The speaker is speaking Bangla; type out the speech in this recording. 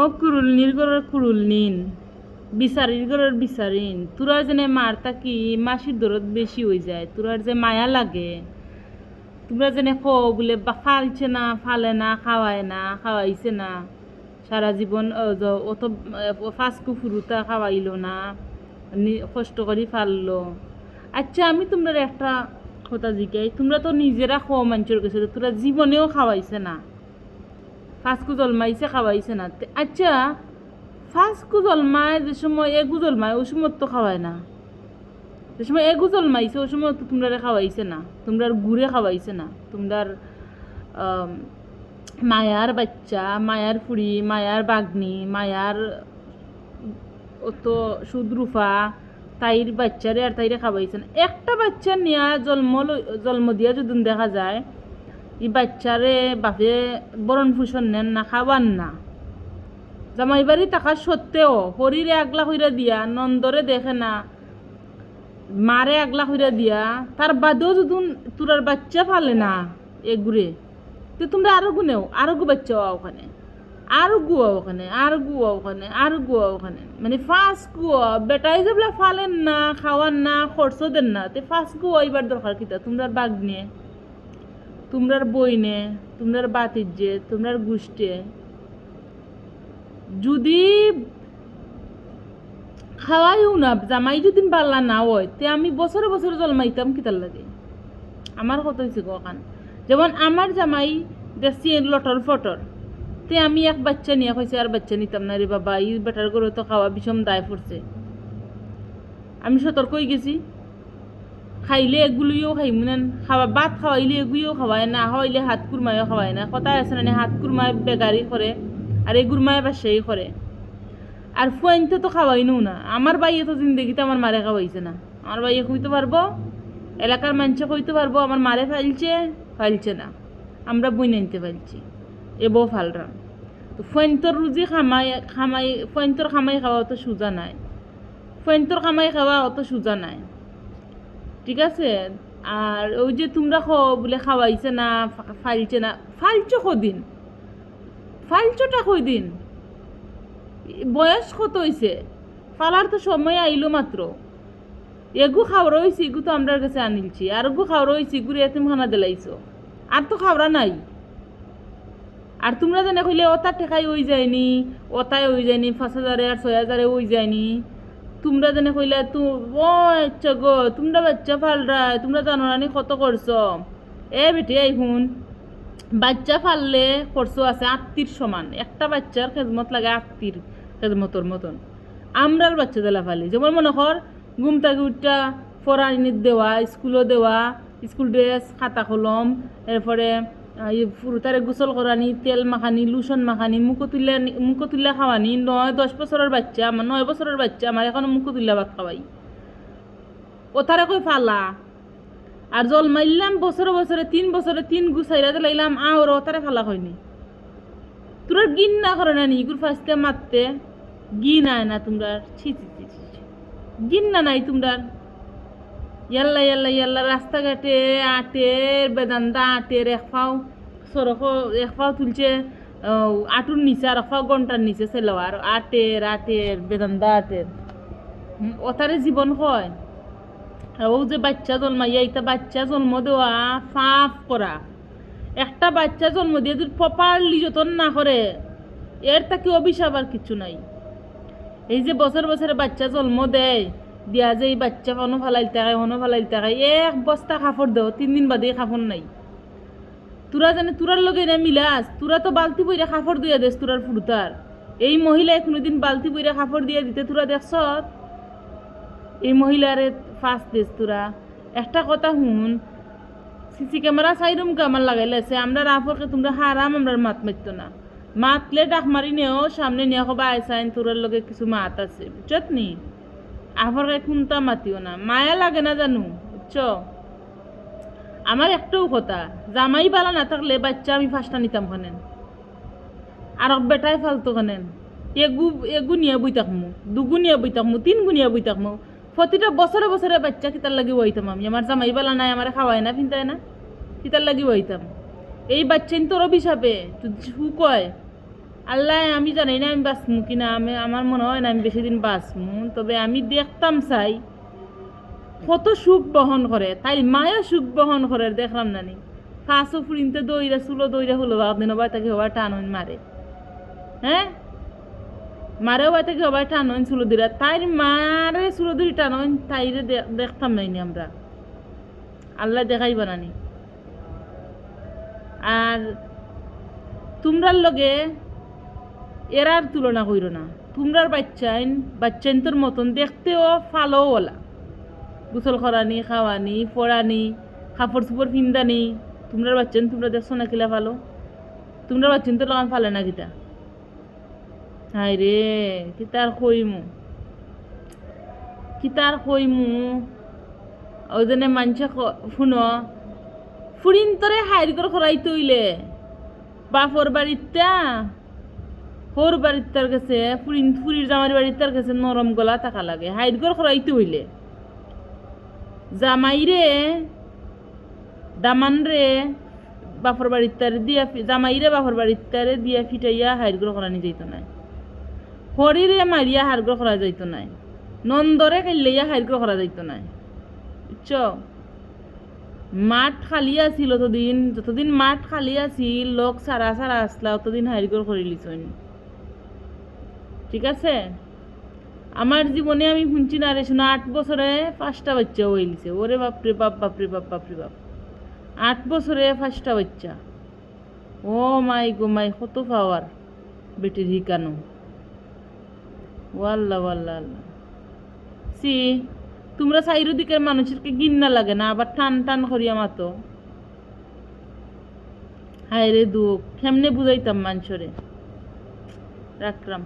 ও কুরুল নির্গরের কুরুল নিন, বিচারির ঘরের বিচারিন। তোরার যেন মার থাকি মাসির দরদ বেশি হয়ে যায়। তোরার যে মায়া লাগে। তোমরা যেন খো বলে, বা ফালছে না, ফালে না, খাওয়ায় না, খাওয়াইছে না। সারা জীবন অত ফাঁসকু ফুরুতা খাওয়াইলো না। কষ্ট করে ফাললো। আচ্ছা আমি তোমরা একটা কথা জিজ্ঞাই তোমরা তো নিজেরা খাওয়া মানুষের কাছে তোরা জীবনেও খাওয়াইছে না। ফাঁসকু জন্মাইছে খাওয়াইছে না। আচ্ছা ফাঁসকু জলমায় যে সময় এগু জন্মায় ওই সময় তো খাওয়ায় না। যে সময় এগু জন্মাইছে ওই সময় তো তোমরা খাওয়াইছে না। তোমরার গুড়ে খাওয়াইছে না। তোমরার মায়ার বাচ্চা, মায়ার ফুড়ি, মায়ার বাগনি, মায়ার অত সুদরুফা, তাইর বাচ্চারে আর তাইরে খাওয়াইছে না। একটা বাচ্চা নিয়া জন্ম জন্ম দিয়া যদি দেখা যায় এই বাচ্চারে বাপে বরণ ফুসন নেন না, খাওয়ান না। জামাই বাড়ি থাকার সত্ত্বেও শরীরে আগলা হইরা দিয়া নন্দরে দেখে না, মারে আগলা হইরা দিয়া, তার বাদেও যদি তোরার বাচ্চা ফালে না এগুড়ে তো তোমরা আরও গুনেও আরও গু বাচ্চা ওখানে, আরও গুয়া ওখানে, আর গুয়া ওখানে, আর গুয়া ওখানে। মানে ফার্স্ট গুয়া বেটাই যেগুলা ফালেন না, খাওয়ান না খরচ দেন না, তে ফার্স্ট গুয়া এবার দরকার কিতা তোমরা বাঘ নিয়ে। তোমরার বই নে তোমরার বাতিজ্যে, তোমরার গোষ্ঠে যদি খাওয়াইও না জামাই যদি পাল্লা না হয়, তে আমি বছরে বছরে জন্মাইতাম কিতার লাগে। আমার কত হয়েছে কখান যেমন আমার জামাই দেখছি লটর ফটর, তে আমি এক বাচ্চা নিয়ে কইছে, আর বাচ্চা নিতাম না রে বাবা এই বেটার করে তো খাওয়া বিষম দায় পড়ছে। আমি সতর্কই গেছি। খাইলে এগুলিও খাই মানে খাওয়া ভাত খাওয়াইলে এগুলিও খাওয়ায় না খাওয়াইলে হাত কুরমাইও খাওয়ায় না। কথা আছে না হাত কুরমায় বেগারি করে আর এই গুরমায় বাসাই করে আর ফুয়াইনতে তো খাওয়াইনও না আমার বাইয়ে তো জিন্দগিতে আমার মারে খাওয়াইছে না। আমার বাইয়ে কইতে পারব এলাকার মানুষে কইতে পারব আমার মারে ফাইলছে ফাইলছে না। আমরা বই নাইতে ফাইলছি এবো ফালরাম তো ফুয়াইন্তর রুজি খামাই খামাই ফুয়াইন্তর খামাই খাওয়া অত সোজা নাই। ফুয়াইন্তর খামাই খাওয়া অত সোজা নাই। ঠিক আছে? আর ওই যে তোমরা খো বলে খাওয়াইছে না, ফা- ফাইলছে না, ফাইলছো কদিন? ফাইলছোটা কদিন বয়স কত হইছে? ফালার তো সময় আইলো মাত্র। এগু খাওয়ার হয়েছে এগু তো আমরা কাছে আনিলছি। আর এগু খাওয়ার হয়েছে এগুলো এতিম খানা দিলাইছো। আর তো খাওয়া নাই। আর তোমরা জানে কইলে ওটা ঠেকাই ওই যায়নি ওটাই ওই যায়নি, পাঁচ হাজারে আর ছয় হাজারে ওই যায়নি। তোমরা জানে কইলে তু, ও আচ্ছা গো, তোমরা বাচ্চা ফালরায় তোমরা জানো না কত করছ? এ বেটি শুন, বাচ্চা ফাললে খরচ আছে আত্মীর সমান। একটা বাচ্চার খেজমত লাগে আত্মীর খেজমতর মতন। আমরার বাচ্চা দেলা ফালি। যেমন মনে কর, ঘুম থেকে ফরানিত দেওয়া, স্কুলও দেওয়া, স্কুল ড্রেস, খাতা কলম, এরপরে ফুরুতারে গোসল করানি, তেল মাখানি, লুসন মাখানি, মুখো তুলে মুখো তুলে খাওয়ানি। নয়, দশ বছরের বাচ্চা, আমার নয় বছরের বাচ্চা, আমার এখনও মুখো তুলে ভাত খাওয়াই। ওথারে কই ফালা? আর জল মারলাম বছরে বছরে তিন বছরে তিন গুছাইরাতে লাইলাম আর তারে ফালা হয়নি। তোর গিন না করে না নিগুর ফার্স্টে মারতে? গিন আয় না তোমরা ছি ছি ছি। গিন না নাই তোমরা ইয়াল্লা ইয়াল্লা ইয়াল্লা রাস্তাঘাটে আটের বেদান্তা আটের এক পাও সড়ক এক পাও তুলছে আটুর নিচে আর এক পাও ঘণ্টার নিচে সেলোয়ার আটের আটের বেদান্তা আটের ওতারে জীবন হয় ও যে বাচ্চা জন্মাইয়া এটা বাচ্চা জন্ম দেওয়া ফাফ করা একটা বাচ্চা জন্ম দিয়ে যদি প্রপারলি যতন না করে এর তাকে অভিশাপ আর কিছু নাই এই যে বছর বছরে বাচ্চা জন্ম দেয় দিয়া যে এই বাচ্চা হনো ফালাইতে থাকে হনো ফালাইতে থাকে এক বস্তা কাপড় দেও, তিন দিন বাদে কাপড় নাই। তোরা জানে, তোরার লগে না মিলাস, তোরা তো বালতি বইরা কাপড় দিয়ে দেস তোরার ফুরতার। এই মহিলায় কোনোদিন বালতি বইরা কাপড় দিয়ে দিতে, তোরা দেখছ? এই মহিলারে ফার্স্ট দেশ তোরা। একটা কথা শুন, সিসি ক্যামেরা সাইরুম কামার লাগাইলেছে আমরা রাফরকে তোমরা হারাম আমরা মাত মারতো না। মাতলে ডাক মারি নেও, সামনে নিয়ে কবা আইসাইন, তোরার লগে কিছু মাত আছে বুঝছত নি? আফরকে খুনতা মাতিও না। মায়া লাগে না জানো? বুঝছ? আমার একটাও কথা, জামাই বালা না থাকলে বাচ্চা আমি ফার্স্টটা নিতাম খানেন। আর বেটাই ফালতো খানেন। এগু এগু নিয়ে বই থাকমু, দুগু নিয়ে বই থাকমু তিন গু নিয়ে বই থাকমু। প্রতিটা বছরে বছরে বাচ্চা কিতার লাগি বইতাম আমি আমার জামাই বালা নাই, আমার খাওয়াই না ফিনতাই না কিতার লাগি বইতাম এই বাচ্চাইন তোর অভিশাপে, তুই কয়? আল্লাহ, আমি জানি না আমি বাঁচমু কিনা, আমি আমার মনে হয় না আমি বেশি দিন বাঁচমু, তবে আমি দেখতাম চাই কত সুখ বহন করে তাই মায়া সুখ বহন করে, দেখলাম নানি ফাঁসও ফুরিনতে দইরা চুলো দইরা হলো আপনি নবাই তাকে হবার টানুন মারে হ্যাঁ মারেও বাই তাকে হবার টানুন চুলো দিরা তাইর মারে চুলো দিরি টানুন তাইরে দেখতাম নাইনি আমরা। আল্লাহ দেখাই বানানি আর তোমরার লগে এরার তুলনা কইরো না। তোমরার বাচ্চাইন বাচ্চাইন তোর মতন দেখতেও ফালো ওলা। গোসল করানি, খাওয়ানি, পড়ানি কাপড় চুপড় পিন্দানি তোমরার বাচ্চাইন তোমরা দেখছ না কিলা ফালো তোমরা বাচ্চাইন তো লাগান ফালে না কিতা? হাই রে কিতার কইমু? কিতার কইমু? ওই জন্য মানুষে শুনো, ফুরিন তোরে হাইর করে খরাই তৈলে বাপর বাড়িটা হোর বাড়ির কাছে, ফুরিন ফুরির জামার বাড়ির কাছে নরম গলা থাকা লাগে। হাইট করে খরাইতে হইলে। জামাই রে, দামান রে, বাপর বাড়ির দিয়া জামাই রে, বাপর বাড়ির তারে দিয়া ফিটাইয়া হাইট করে খরানি যাইত নাই। হরিরে মারিয়া হার করে খরা যাইত নাই। নন্দরে কাইলাইয়া হাইট করে খরা যাইত নাই। বুঝছ? মাঠ খালি আছিল অতদিন যতদিন মাঠ খালি আছিল, লোক সারা সারা আসলা, অতদিন হাইগর করে লিছন ঠিক আছে? আমার জীবনে আমি শুনছি না রে, শোনা, আট বছরে পাঁচটা বাচ্চা হইলিছে ওরে বাপরে বাপ বাপরে বাপ বাপরে বাপ। আট বছরে পাঁচটা বাচ্চা। ও মাই গো মাই, কত পাওয়ার বেটির হিকানো ওয়াল্লা ওয়াল্লা আল্লাহ সি, তোমরা চারিদিকের মানুষেরকে গিন্না লাগে না, আবার টান টান করিয়া মাতো। হায় রে দুঃখ, কেমনে বুঝাইতাম মানুষরে? রাখলাম।